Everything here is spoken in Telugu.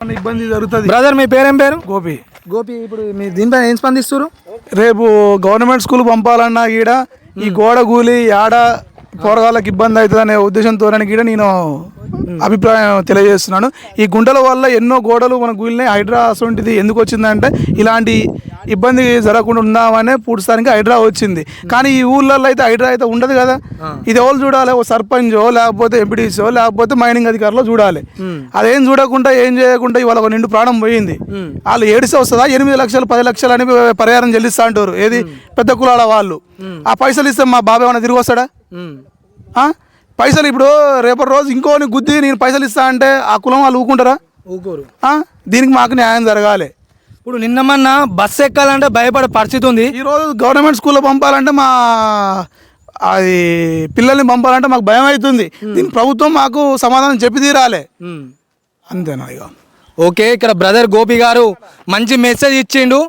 ఇబ్బంది జరుగుతుంది? బ్రదర్ మీ పేరేం పేరు? గోపి. గోపి ఇప్పుడు మీరు దీనిపైన ఏం స్పందిస్తారు రేపు గవర్నమెంట్ స్కూల్ పంపాలన్నా గీడ ఈ గోడ కూలి ఆడ పోరగాళ్ళకి ఇబ్బంది అవుతుంది అనే ఉద్దేశంతో గీడ నేను అభిప్రాయం తెలియజేస్తున్నాను. ఈ గుంటల వల్ల ఎన్నో గోడలు మన కూలినాయి హైడ్రా అసొంటిది ఎందుకు వచ్చిందంటే ఇలాంటి ఇబ్బంది జరగకుండా ఉందామనే పూడ్చడానికి హైడ్రా వచ్చింది. కానీ ఈ ఊళ్ళల్లో అయితే హైడ్రా అయితే ఉండదు కదా. ఇది ఎవరు చూడాలి? ఓ సర్పంచో లేకపోతే ఎంపీడీసో లేకపోతే మైనింగ్ అధికారులు చూడాలి. అదేం చూడకుండా ఏం చేయకుండా ఇవాళ ఒక నిండు ప్రాణం పోయింది. వాళ్ళు ఏడిస్తే వస్తుందా? ఎనిమిది లక్షలు పది లక్షలు అని పరిహారం చెల్లిస్తా అంటారు. ఏది? పెద్ద కులాల వాళ్ళు. ఆ పైసలు ఇస్తే మా బాబాయ్ ఏమైనా తిరిగి వస్తాడా? పైసలు ఇప్పుడు రేపటి రోజు ఇంకోని గుద్ది నేను పైసలు ఇస్తా అంటే ఆ కులం వాళ్ళు ఊకుంటారా? ఊకోరు? దీనికి మాకు న్యాయం జరగాలి. ఇప్పుడు నిన్న మొన్న బస్సు ఎక్కాలంటే భయపడే పరిస్థితి ఉంది. ఈరోజు గవర్నమెంట్ స్కూల్లో పంపాలంటే మా అది పిల్లల్ని పంపాలంటే మాకు భయం అవుతుంది. దీనికి ప్రభుత్వం మాకు సమాధానం చెప్పి తీరాలి. అంతేనా ఇక ఓకే ఇక్కడ బ్రదర్ గోపి గారు మంచి మెసేజ్ ఇచ్చిండు.